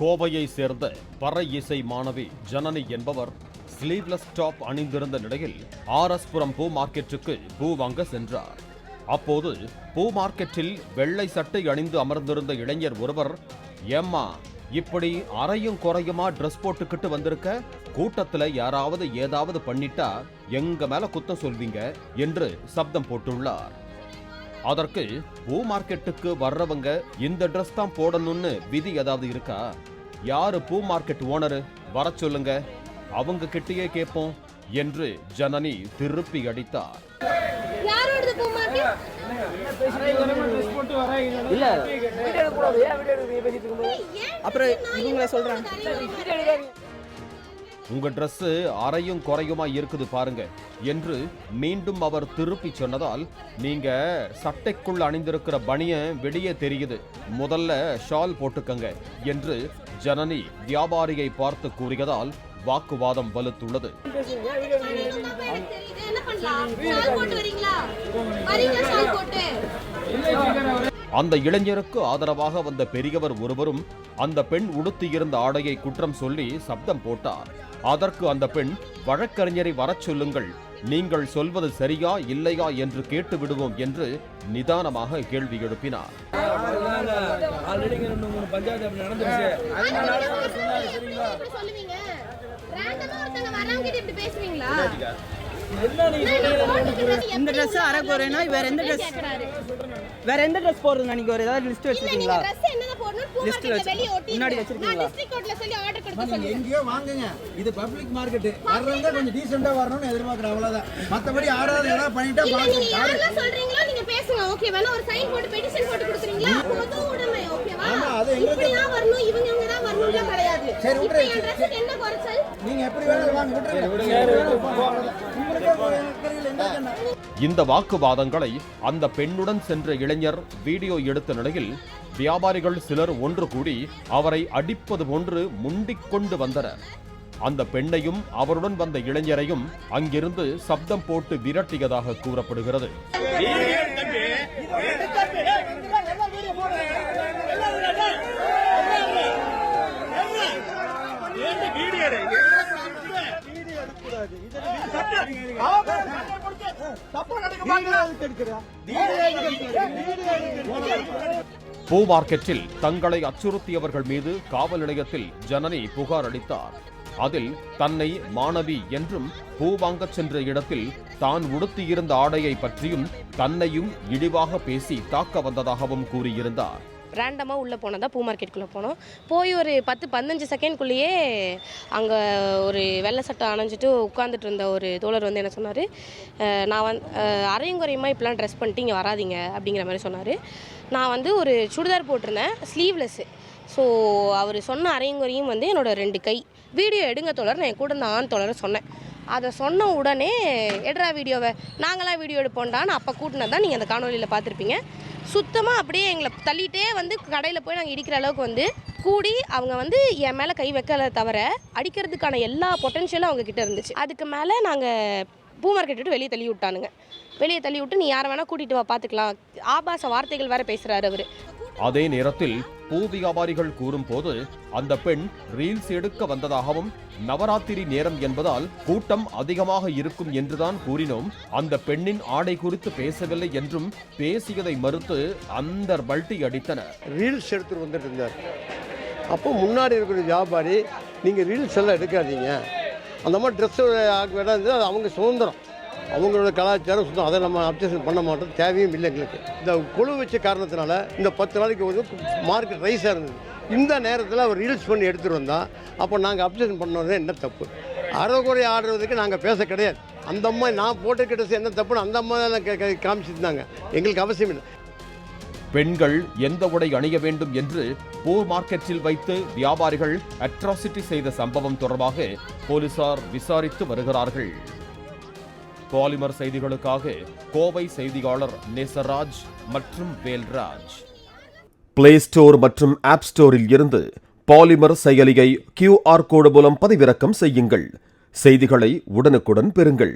கோவையை சேர்ந்த பறை இசை மாணவி ஜனனி என்பவர் ஸ்லீவ்லெஸ் டாப் அணிந்திருந்த நிலையில் ஆர் எஸ் புரம் பூ மார்க்கெட்டுக்கு பூ வாங்க சென்றார். அப்போது பூ மார்க்கெட்டில் வெள்ளை சட்டை அணிந்து அமர்ந்திருந்த இளைஞர் ஒருவர் ஏம்மா இப்படி அரையும் குறையுமா ட்ரெஸ் போட்டுக்கிட்டு வந்திருக்க? கூட்டத்துல யாராவது ஏதாவது பண்ணிட்டா எங்க மேல குத்தம் சொல்வீங்க? என்று சப்தம் போட்டுள்ளார். அதற்கு பூ மார்க்கெட்டுக்கு வர்றவங்க இந்த ட்ரெஸ் தான் போடணும்னு விதி ஏதாவது இருக்கா? யாரு பூ மார்க்கெட் ஓனரு? வர சொல்லுங்க. அவங்க கிட்டயே கேட்போம் என்று ஜனனி திருப்பி அடித்தார். யாரோடது பூ மார்க்கெட்? இல்ல. வீடியோ எடுக்கக்கூடாது. ஏன் வீடியோ எடுக்க பேசிட்டு இருக்கும்போது. அப்புறம் இவங்கள சொல்றாங்க. உங்க Dress அரையும் குறையுமா இருக்குது பாருங்க என்று மீண்டும் அவர் திருப்பி சொன்னதால் நீங்க சட்டைக்குள் அணிந்திருக்கிற பனியன் வெளியே தெரியுது. முதல்ல ஷால் போட்டுக்கங்க என்று ஜனனி வியாபாரியை பார்த்து கூறியதால் வாக்குவாதம் வலுத்துள்ளது. என்ன பண்ணலாம் ஷால் போட்டு வரீங்களா வரீங்களா ஷால் போட்டு அந்த இளைஞருக்கு ஆதரவாக வந்த பெரியவர் ஒருவரும் அந்த பெண் உடுத்தியிருந்த ஆடையை குற்றம் சொல்லி சப்தம் போட்டார். அதற்கு அந்த பெண் வழக்கறிஞரை வரச் சொல்லுங்கள். நீங்கள் சொல்வது சரியா இல்லையா என்று கேட்டு விடுவோம் என்று நிதானமாக கேள்வி எழுப்பினார். பஞ்சாயத்து நடந்துருச்சு இந்த ட்ரெஸ் அரை குறைனா வேற எந்த ட்ரெஸ் வேற எந்த ட்ரெஸ் போடுறது நீங்க ஒரு ஏதாவது லிஸ்ட் வச்சிருக்கீங்களா? ஒட்டி முன்னாடி நான் வச்சிருக்கீங்களா? டிஸ்ட்ரிக்ட் கோர்ட்ல சொல்லி ஆர்டர் கொடுக்க நீங்க சொல்லுங்க எங்கேயோ வாங்குங்க. இது பப்ளிக் மார்க்கெட் வர்றவங்க கொஞ்சம் டீசெண்டா வரணும்னு எதிர்பார்க்கறேன் அவ்வளவுதான். மத்தபடி ஆறாவது ஏதாவது பண்ணிட்டா பாருங்க. நீங்க யாரெல்லாம் சொல்றீங்களோ நீங்க பேசுங்க. ஓகே வேணா ஒரு சைன் போட்டு பெட்டிஷன் போட்டு கொடுக்குறீங்களா? பொது உடைமை ஓகேவா ஆமா, அது எங்களுக்கு- இப்படி தான் வரணும் இவங்க இவங்க தான் வரணும்லாம் கிடையாது. சரி, இப்போ விட்டுரு. என் ட்ரெஸ்ஸுக்கு என்ன குறைச்சல்? நீங்க எப்படி வேணாலும் வாங்க விட்டுருங்க. இந்த வாக்குவாதங்களை அந்த பெண்ணுடன் சென்ற இளைஞர் வீடியோ எடுத்த நிலையில் வியாபாரிகள் சிலர் ஒன்று கூடி அவரை அடிப்பது போன்று முண்டிக் கொண்டு வந்தனர். அந்த பெண்ணையும் அவருடன் வந்த இளைஞரையும் அங்கிருந்து சப்தம் போட்டு விரட்டியதாக கூறப்படுகிறது. பூ மார்க்கெட்டில் தங்களை அச்சுறுத்தியவர்கள் மீது காவல் நிலையத்தில் ஜனனி புகார் அளித்தார். அதில் தன்னை மாணவி என்றும் பூ வாங்கச் சென்ற இடத்தில் தான் உடுத்தியிருந்த ஆடையை பற்றியும் தன்னையும் இழிவாக பேசி தாக்க வந்ததாகவும் கூறியிருந்தார். ரேண்டமாக உள்ளே போனதா பூ மார்க்கெட்டுக்குள்ளே போனோம். போய் ஒரு பத்து பதினஞ்சு செகண்ட்குள்ளேயே அங்கே ஒரு வெள்ளை சட்டை அணைஞ்சிட்டு உட்காந்துட்டு இருந்த ஒரு தோழர் வந்து என்ன சொன்னார்? நான் வந்து அரையும் குறையுமா இப்படிலாம் ட்ரெஸ் பண்ணிட்டு இங்கே வராதீங்க அப்படிங்கிற மாதிரி சொன்னார். நான் வந்து ஒரு சுடிதார் போட்டிருந்தேன் ஸ்லீவ்லெஸ்ஸு ஸோ அவர் சொன்ன அரையுங்குறையும் வந்து என்னோட ரெண்டு கை. வீடியோ எடுங்க தோழர் நான் என் கூட நான் ஆண் சொன்னேன். அதை சொன்ன உடனே எடுறா வீடியோவை? நாங்களாம் வீடியோ எடுப்போம்டான்னு அப்போ கூட்டினா தான் நீங்கள் அந்த காணொலியில் பார்த்துருப்பீங்க. சுத்தமாக அப்படியே எங்களை தள்ளிகிட்டே வந்து கடையில் போய் நாங்கள் இடிக்கிற அளவுக்கு வந்து கூடி அவங்க வந்து என் மேலே கை வைக்கல தவிர அடிக்கிறதுக்கான எல்லா பொட்டன்ஷியலும் அவங்க கிட்ட இருந்துச்சு. அதுக்கு மேலே நாங்கள் பூ மார்க்கெட் விட்டு வெளியே தள்ளி விட்டானுங்க. வெளியே தள்ளி விட்டு நீ யாரை வேணால் கூட்டிகிட்டு வா பார்த்துக்கலாம் ஆபாச வார்த்தைகள் வேறு பேசுகிறாரு அவர். அதே நேரத்தில் பூ வியாபாரிகள் கூறும்போது அந்த பெண் ரீல்ஸ் எடுக்க வந்ததாகவும் நவராத்திரி நேரம் என்பதால் கூட்டம் அதிகமாக இருக்கும் என்றுதான் கூறினோம். அந்த பெண்ணின் ஆடை குறித்து பேசவில்லை என்றும் பேசியதை மறுத்து அந்த பல்ட்டி அடித்தனர். ரீல்ஸ் எடுத்துட்டு வந்துட்டு இருந்தார். அப்போ முன்னாடி இருக்கிற வியாபாரி நீங்கள் ரீல்ஸ் எல்லாம் எடுக்காதீங்க. அந்த மாதிரி ட்ரெஸ் அவங்க சுதந்திரம். அவங்களோட கலாச்சாரம் சுத்தம் அதை நம்ம அப்ஜெக்ஷன் பண்ண மாட்டோம். தேவையும் இல்லை எங்களுக்கு. இந்த குழு வச்ச காரணத்தினால இந்த பத்து நாளைக்கு வந்து மார்க்கெட் ரைஸாக இருந்தது. இந்த நேரத்தில் அவர் ரீல்ஸ் பண்ணி எடுத்துகிட்டு வந்தால் அப்போ நாங்கள் அப்ஜெக்ஷன் பண்ணுறது என்ன தப்பு? அறகுறை ஆடுறதுக்கு நாங்கள் பேச கிடையாது. அந்த அம்மா நான் போட்டு கிட்ட என்ன தப்புன்னு அந்த அம்மா தான் காமிச்சிருந்தாங்க. எங்களுக்கு அவசியம் இல்லை. பெண்கள் எந்த உடை அணிய வேண்டும் என்று பூ மார்க்கெட்டில் வைத்து வியாபாரிகள் அட்ராசிட்டி செய்த சம்பவம் தொடர்பாக போலீசார் விசாரித்து வருகிறார்கள். பாலிமர் செய்திகளுக்காக கோவை செய்தியாளர் நேசராஜ் மற்றும் வேல்ராஜ். பிளே ஸ்டோர் மற்றும் ஆப் ஸ்டோரில் இருந்து பாலிமர் செயலியை கியூஆர் கோடு மூலம் பதிவிறக்கம் செய்யுங்கள். செய்திகளை உடனுக்குடன் பெறுங்கள்.